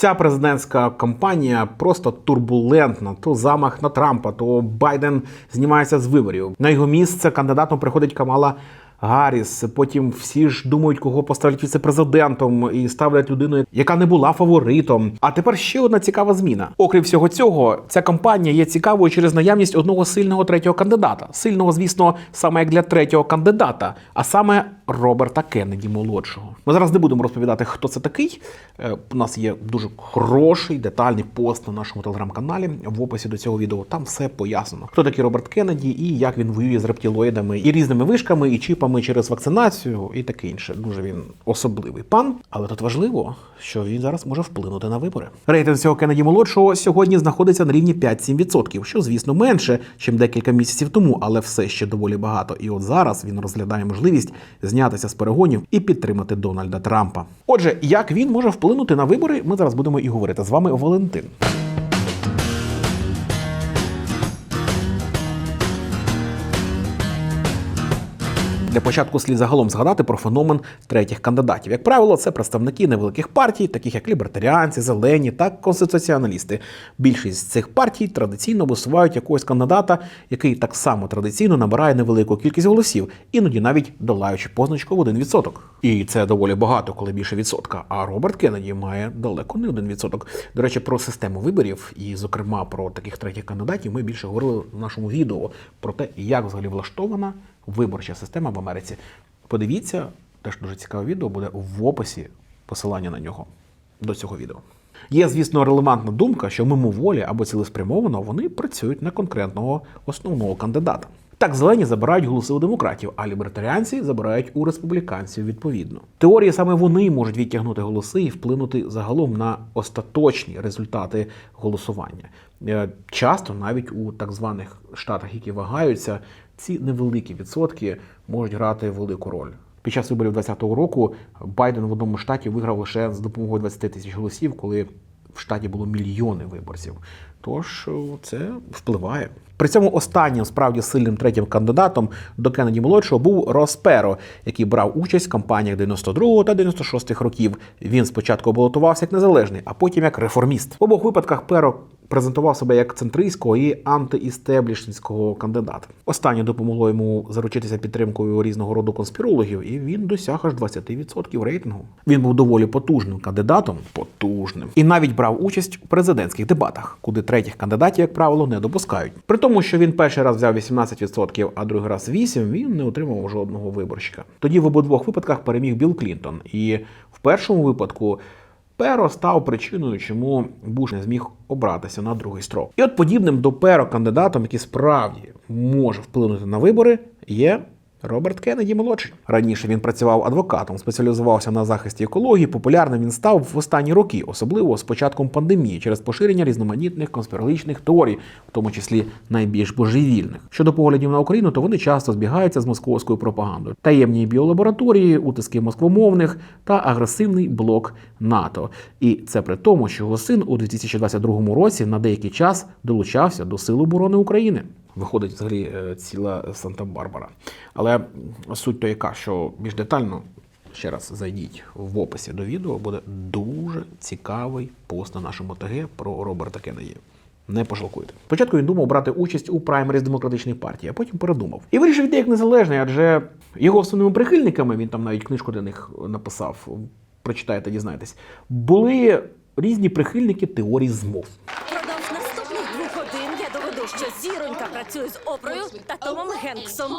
Ця президентська кампанія просто турбулентна. То замах на Трампа, то Байден знімається з виборів. На його місце кандидатом приходить Камала. Гарріс, потім всі ж думають, кого поставлять віце-президентом, і ставлять людину, яка не була фаворитом. А тепер ще одна цікава зміна. Окрім всього цього, ця кампанія є цікавою через наявність одного сильного третього кандидата. Сильного, звісно, саме як для третього кандидата, а саме Роберта Кеннеді молодшого. Ми зараз не будемо розповідати, хто це такий. Е, У нас є дуже хороший детальний пост на нашому телеграм-каналі. В описі до цього відео там все пояснено. Хто такий Роберт Кеннеді і як він воює з рептилоїдами і різними вишками, і чіпами через вакцинацію, і таке інше. Дуже він особливий пан. Але тут важливо, що він зараз може вплинути на вибори. Рейтинг цього Кеннеді молодшого сьогодні знаходиться на рівні 5-7%, що звісно менше, ніж декілька місяців тому, але все ще доволі багато. І от зараз він розглядає можливість знятися з перегонів і підтримати Дональда Трампа. Отже, як він може вплинути на вибори, ми зараз будемо і говорити з вами Валентин. Для початку слід загалом згадати про феномен третіх кандидатів. Як правило, це представники невеликих партій, таких як лібертаріанці, зелені та конституціоналісти. Більшість з цих партій традиційно висувають якогось кандидата, який так само традиційно набирає невелику кількість голосів, іноді навіть долаючи позначку в 1%. І це доволі багато, коли більше відсотка. А Роберт Кеннеді має далеко не 1%. До речі, про систему виборів і, зокрема, про таких третіх кандидатів ми більше говорили в нашому відео про те, як взагалі влаштована виборча система в Америці. Подивіться, теж дуже цікаве відео буде в описі посилання на нього до цього відео. Є, звісно, релевантна думка, що мимоволі або цілеспрямовано вони працюють на конкретного основного кандидата. Так, зелені забирають голоси у демократів, а лібертаріанці забирають у республіканців відповідно. Теорії саме вони можуть відтягнути голоси і вплинути загалом на остаточні результати голосування. Е, Часто навіть у так званих штатах, які вагаються, ці невеликі відсотки можуть грати велику роль. Під час виборів 2020 року Байден в одному штаті виграв лише з допомогою 20 тисяч голосів, коли в штаті було мільйони виборців. Тож це впливає. При цьому останнім справді сильним третім кандидатом до Кеннеді молодшого був Рос Перо, який брав участь в кампаніях 92 та 96 років. Він спочатку балотувався як незалежний, а потім як реформіст. В обох випадках Перо презентував себе як центристського і антиістеблішницького кандидата. Останнє допомогло йому заручитися підтримкою різного роду конспірологів, і він досяг аж 20% рейтингу. Він був доволі потужним кандидатом, потужним, і навіть брав участь у президентських дебатах, куди третіх кандидатів, як правило, не допускають. При тому, що він перший раз взяв 18%, а другий раз 8%, він не отримав жодного виборщика. Тоді в обидвох випадках переміг Білл Клінтон, і в першому випадку. Перо став причиною, чому Буш не зміг обратися на другий строк. І от подібним до Перо кандидатом, який справді може вплинути на вибори, є Роберт Кеннеді молодший. Раніше він працював адвокатом, спеціалізувався на захисті екології. Популярним він став в останні роки, особливо з початком пандемії, через поширення різноманітних конспірологічних теорій, в тому числі найбільш божевільних. Щодо поглядів на Україну, то вони часто збігаються з московською пропагандою, таємні біолабораторії, утиски москвомовних та агресивний блок НАТО. І це при тому, що його син у 2022 році на деякий час долучався до Сил оборони України. Виходить взагалі е, ціла Санта-Барбара. Але суть то яка, що більш детально ще раз зайдіть в описі до відео, буде дуже цікавий пост на нашому ТГ про Роберта Кеннеді. Не пожалкуйте. Спочатку він думав брати участь у праймеріз демократичної партії, а потім передумав. І вирішив йти як незалежний, адже його основними прихильниками, він там навіть книжку для них написав, прочитаєте, дізнаєтесь, були різні прихильники теорії змов. Зіронька з Опрою та Томом Генксом,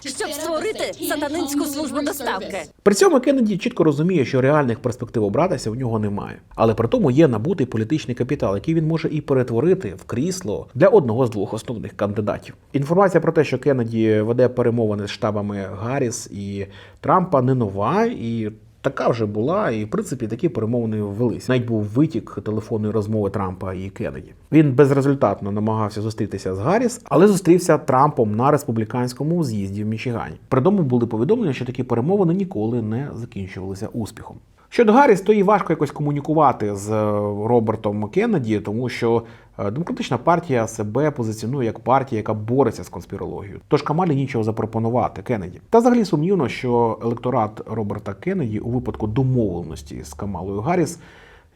щоб створити сатанинську службу доставки. При цьому Кеннеді чітко розуміє, що реальних перспектив обратися в нього немає. Але при тому є набутий політичний капітал, який він може і перетворити в крісло для одного з двох основних кандидатів. Інформація про те, що Кеннеді веде перемовини з штабами Гарріс і Трампа, не нова і. Така вже була, і в принципі такі перемовини ввелись. Навіть був витік телефонної розмови Трампа і Кеннеді. Він безрезультатно намагався зустрітися з Гарріс, але зустрівся Трампом на республіканському з'їзді в Мічигані. При тому були повідомлення, що такі перемовини ніколи не закінчувалися успіхом. Щодо Гарріс, то їй важко якось комунікувати з е, Робертом Кеннеді, тому що е, демократична партія себе позиціонує як партія, яка бореться з конспірологією. Тож Камалі нічого запропонувати Кеннеді. Та взагалі сумнівно, що електорат Роберта Кеннеді у випадку домовленості з Камалою Гарріс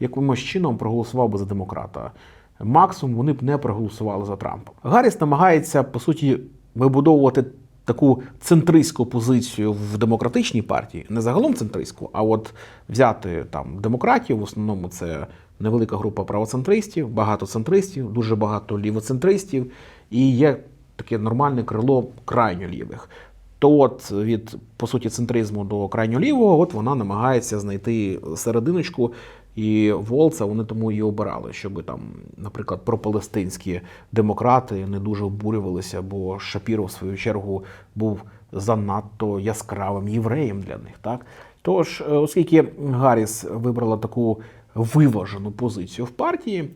якимось чином проголосував би за демократа. Максимум вони б не проголосували за Трампа. Гарріс намагається по суті вибудовувати таку центристську позицію в демократичній партії, не загалом центристську, а от взяти там демократів, в основному це невелика група правоцентристів, багато центристів, дуже багато лівоцентристів, і є таке нормальне крило крайньо лівих. То от від по суті центризму до крайньо лівого, от вона намагається знайти серединочку. І Волца вони тому і обирали, щоб там, наприклад, пропалестинські демократи не дуже обурювалися, бо Шапіро, в свою чергу, був занадто яскравим євреєм для них. Так тож, е, оскільки Гарріс вибрала таку виважену позицію в партії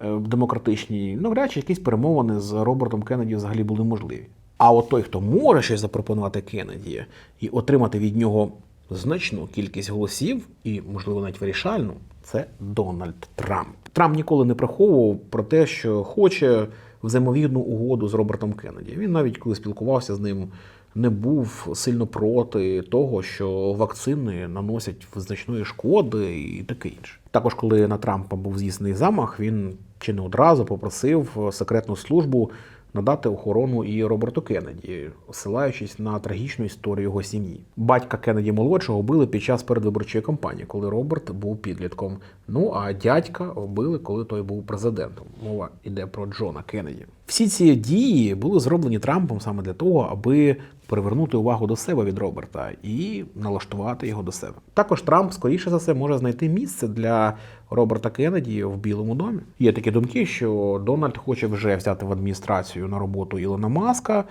е, демократичній, навряд чи якісь перемовини з Робертом Кеннеді взагалі були можливі. А от той, хто може щось запропонувати Кеннеді і отримати від нього значну кількість голосів, і, можливо, навіть вирішальну, це Дональд Трамп. Трамп ніколи не приховував про те, що хоче взаємовірну угоду з Робертом Кеннеді. Він навіть коли спілкувався з ним, не був сильно проти того, що вакцини наносять значної шкоди і таке інше. Також, коли на Трампа був здійснений замах, він чи не одразу попросив секретну службу надати охорону і Роберту Кеннеді, посилаючись на трагічну історію його сім'ї. Батька Кеннеді молодшого вбили під час передвиборчої кампанії, коли Роберт був підлітком. Ну а дядька вбили, коли той був президентом. Мова йде про Джона Кеннеді. Всі ці дії були зроблені Трампом саме для того, аби привернути увагу до себе від Роберта і налаштувати його до себе. Також Трамп, скоріше за все, може знайти місце для Роберта Кеннеді в Білому домі. Є такі думки, що Дональд хоче вже взяти в адміністрацію на роботу Ілона Маска.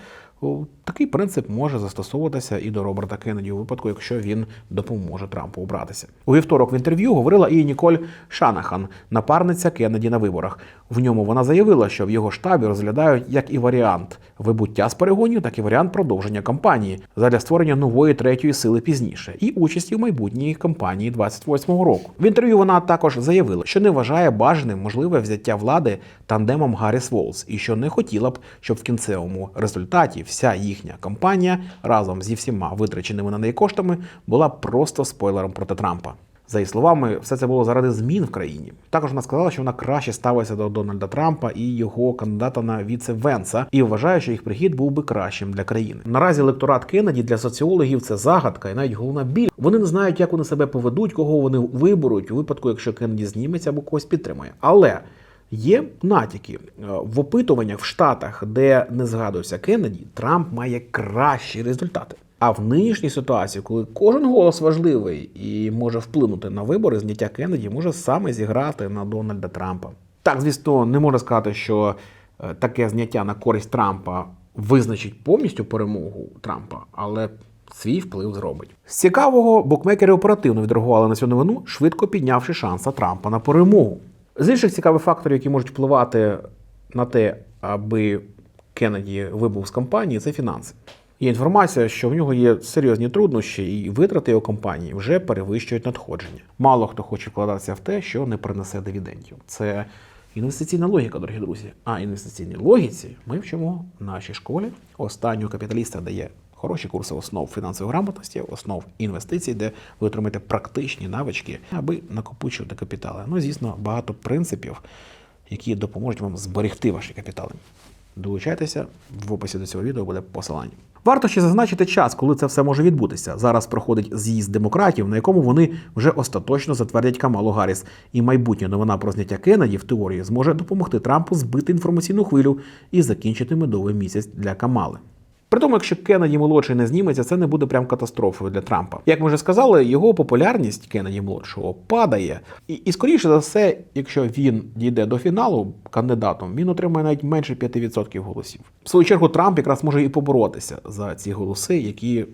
Такий принцип може застосовуватися і до Роберта Кеннеді у випадку, якщо він допоможе Трампу обратися. У вівторок в інтерв'ю говорила і Ніколь Шанахан, напарниця Кеннеді на виборах. В ньому вона заявила, що в його штабі розглядають як і варіант вибуття з перегонів, так і варіант продовження кампанії задля створення нової третьої сили пізніше і участі в майбутній кампанії 28-го року. В інтерв'ю вона також заявила, що не вважає бажаним можливе взяття влади тандемом Гарріс Волс і що не хотіла б, щоб в кінцевому результаті вся їхня кампанія разом зі всіма витраченими на неї коштами була просто спойлером проти Трампа. За її словами, все це було заради змін в країні. Також вона сказала, що вона краще ставиться до Дональда Трампа і його кандидата на віце Венса, і вважає, що їх прихід був би кращим для країни. Наразі електорат Кеннеді для соціологів це загадка і навіть головна біль. Вони не знають, як вони себе поведуть, кого вони виберуть у випадку, якщо Кеннеді зніметься або когось підтримує. Але Є натяки Е, в опитуваннях в Штатах, де не згадується Кеннеді, Трамп має кращі результати. А в нинішній ситуації, коли кожен голос важливий і може вплинути на вибори, зняття Кеннеді може саме зіграти на Дональда Трампа. Так, звісно, не можна сказати, що е, таке зняття на користь Трампа визначить повністю перемогу Трампа, але свій вплив зробить. З цікавого букмекери оперативно відреагували на цю новину, швидко піднявши шанса Трампа на перемогу. З інших цікавих факторів, які можуть впливати на те, аби Кеннеді вибув з кампанії, це фінанси. Є інформація, що в нього є серйозні труднощі, і витрати його компанії вже перевищують надходження. Мало хто хоче вкладатися в те, що не принесе дивідендів. Це інвестиційна логіка, дорогі друзі. А інвестиційній логіці ми вчимо в нашій школі. Останнього капіталіста дає хороші курси основ фінансової грамотності, основ інвестицій, де ви отримаєте практичні навички, аби накопичувати капітали. Ну, звісно, багато принципів, які допоможуть вам зберегти ваші капітали. Долучайтеся в описі до цього відео буде посилання. Варто ще зазначити час, коли це все може відбутися. Зараз проходить з'їзд демократів, на якому вони вже остаточно затвердять Камалу Гарріс. І майбутня новина про зняття Кеннеді в теорії зможе допомогти Трампу збити інформаційну хвилю і закінчити медовий місяць для Камали. При тому, якщо Кеннеді молодший не зніметься, це не буде прям катастрофою для Трампа. Як ми вже сказали, його популярність Кеннеді молодшого падає. І, і скоріше за все, якщо він дійде до фіналу кандидатом, він отримає навіть менше 5% голосів. В свою чергу, Трамп якраз може і поборотися за ці голоси, які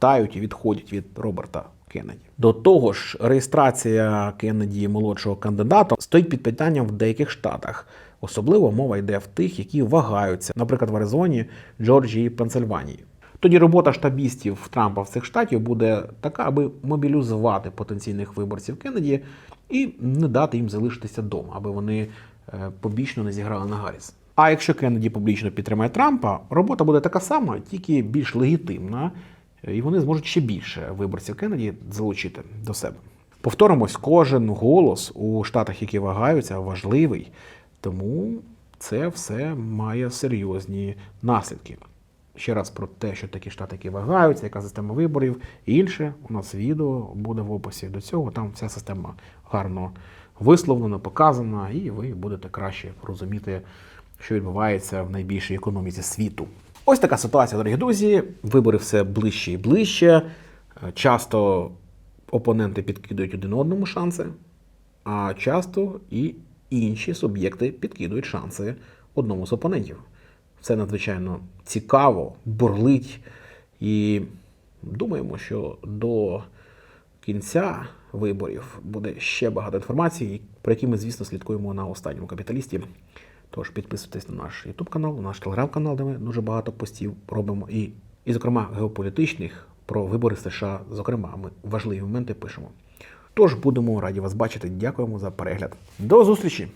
тають і відходять від Роберта. Кеннеді. До того ж, реєстрація Кеннеді молодшого кандидата стоїть під питанням в деяких штатах. Особливо мова йде в тих, які вагаються, наприклад, в Аризоні, Джорджії, Пенсильванії. Тоді робота штабістів Трампа в цих штатів буде така, аби мобілізувати потенційних виборців Кеннеді і не дати їм залишитися вдома, аби вони е, побічно не зіграли на Гарріс. А якщо Кеннеді публічно підтримає Трампа, робота буде така сама, тільки більш легітимна, і вони зможуть ще більше виборців Кеннеді залучити до себе. Повторимось, кожен голос у штатах, які вагаються, важливий. Тому це все має серйозні наслідки. Ще раз про те, що такі штати, вагаються, яка система виборів інше, у нас відео буде в описі до цього. Там вся система гарно висловлена, показана, і ви будете краще розуміти, що відбувається в найбільшій економіці світу. Ось така ситуація, дорогі друзі. Вибори все ближче і ближче. Е, Часто опоненти підкидують один одному шанси, а часто і інші суб'єкти підкидують шанси одному з опонентів. Це надзвичайно цікаво, бурлить. І думаємо, що до кінця виборів буде ще багато інформації, про які ми, звісно, слідкуємо на останньому капіталісті. Тож підписуйтесь на наш YouTube канал, на наш телеграм-канал, де ми дуже багато постів робимо. І, і, зокрема, геополітичних про вибори США. Зокрема, ми важливі моменти пишемо. Тож будемо раді вас бачити. Дякуємо за перегляд. До зустрічі!